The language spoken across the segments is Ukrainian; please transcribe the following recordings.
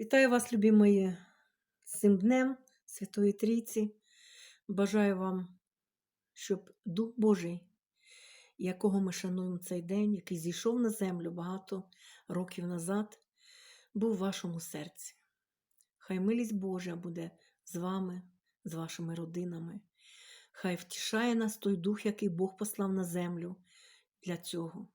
Вітаю вас, любі мої, цим днем Святої Трійці. Бажаю вам, щоб Дух Божий, якого ми шануємо цей день, який зійшов на землю багато років назад, був в вашому серці. Хай милість Божа буде з вами, з вашими родинами. Хай втішає нас той дух, який Бог послав на землю для цього.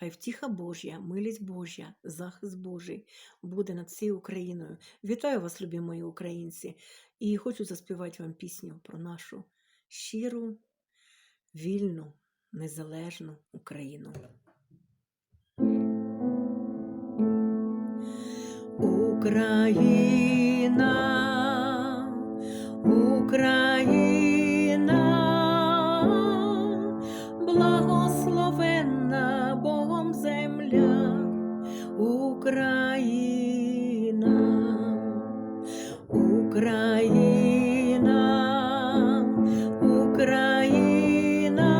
Хай втіха Божя, милість Божа, захист Божий буде над всією Україною. Вітаю вас, любі мої українці, і хочу заспівати вам пісню про нашу щиру, вільну, незалежну Україну. Україна, Україна, Україна, Україна,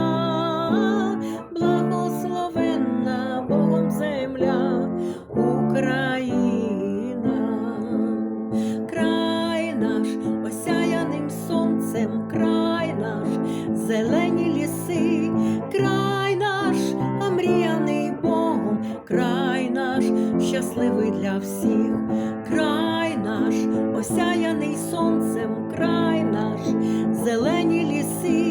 благословенна Богом земля, Україна, край наш осяяним сонцем, край наш, зелені ліси, край для всіх, край наш, осяяний сонцем, край наш, зелені ліси,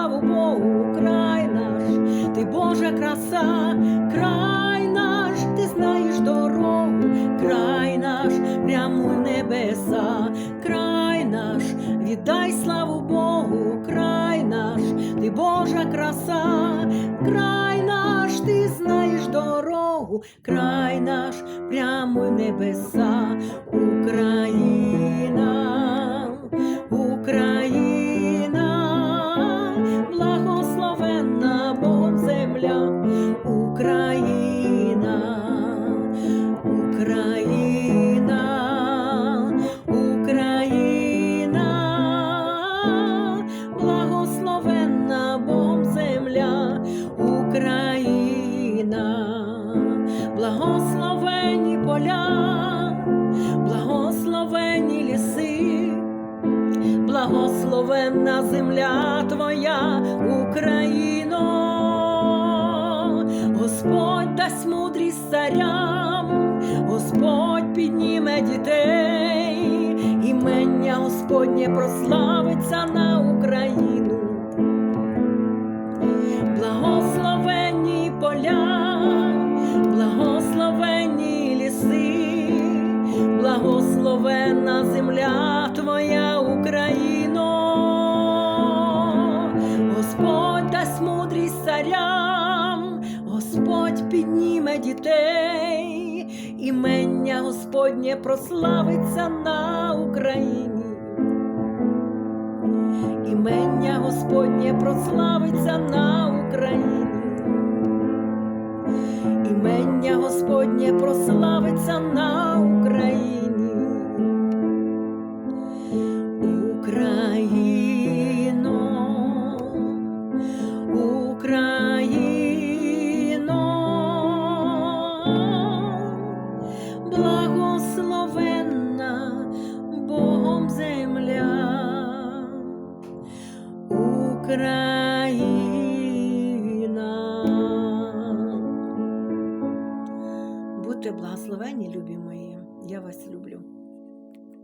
славу Богу, край наш, ти Божа краса, край наш, ти знаєш дорогу, край наш, прямо в небеса, край наш, віддай славу Богу, край наш, ти Божа краса, край наш, ти знаєш дорогу, край наш, прямо в небеса, Україна, благословенна земля Твоя, Україно, Господь дасть мудрість царям, Господь підніме дітей, імення Господнє прославиться на Україну. Благословенні поля, благословенні ліси, благословенна земля Твоя Україно, підніме дітей, імення Господнє прославиться на Україні. Імення Господнє прославиться на Україні. Імення Господнє прославиться на Україні. Будьте благословені, любі мої. Я вас люблю.